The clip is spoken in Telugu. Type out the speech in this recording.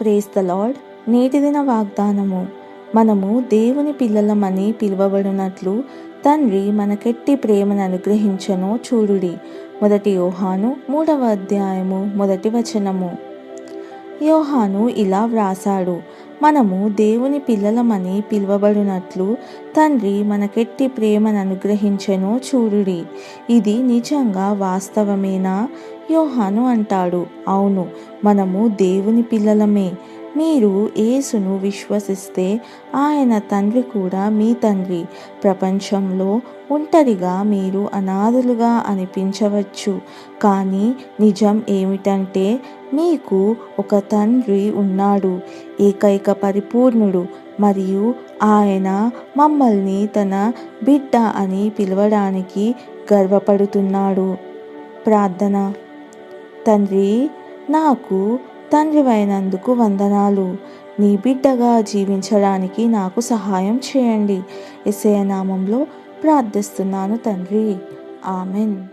ప్రేస్ ద లార్డ్ నేటి దిన వాగ్దానము. మనము దేవుని పిల్లలమని పిలువబడినట్లు తండ్రి మనకెట్టి ప్రేమను అనుగ్రహించను చూడుడి. మొదటి యోహాను మూడవ అధ్యాయము మొదటి వచనము. యోహాను ఇలా వ్రాసాడు మనము దేవుని పిల్లలమని పిలువబడినట్లు తండ్రి మనకెట్టి ప్రేమను అనుగ్రహించెను చూడుడి. ఇది నిజంగా వాస్తవమేనా? యోహాను అంటాడు. అవును మనము దేవుని పిల్లలమే. మీరు యేసును విశ్వసిస్తే ఆయన తండ్రి కూడా మీ తండ్రి. ప్రపంచంలో ఒంటరిగా మీరు అనాథులుగా అనిపించవచ్చు. కానీ నిజం ఏమిటంటే మీకు ఒక తండ్రి ఉన్నాడు ఏకైక పరిపూర్ణుడు మరియు ఆయన మమ్మల్ని తన బిడ్డ అని పిలవడానికి గర్వపడుతున్నాడు. ప్రార్థన. తండ్రి నాకు తండ్రివైనందుకు వందనాలు. నీ బిడ్డగా జీవించడానికి నాకు సహాయం చేయండి. ఎస్ఐ నామంలో ప్రార్థిస్తున్నాను తండ్రి. ఆమెన్.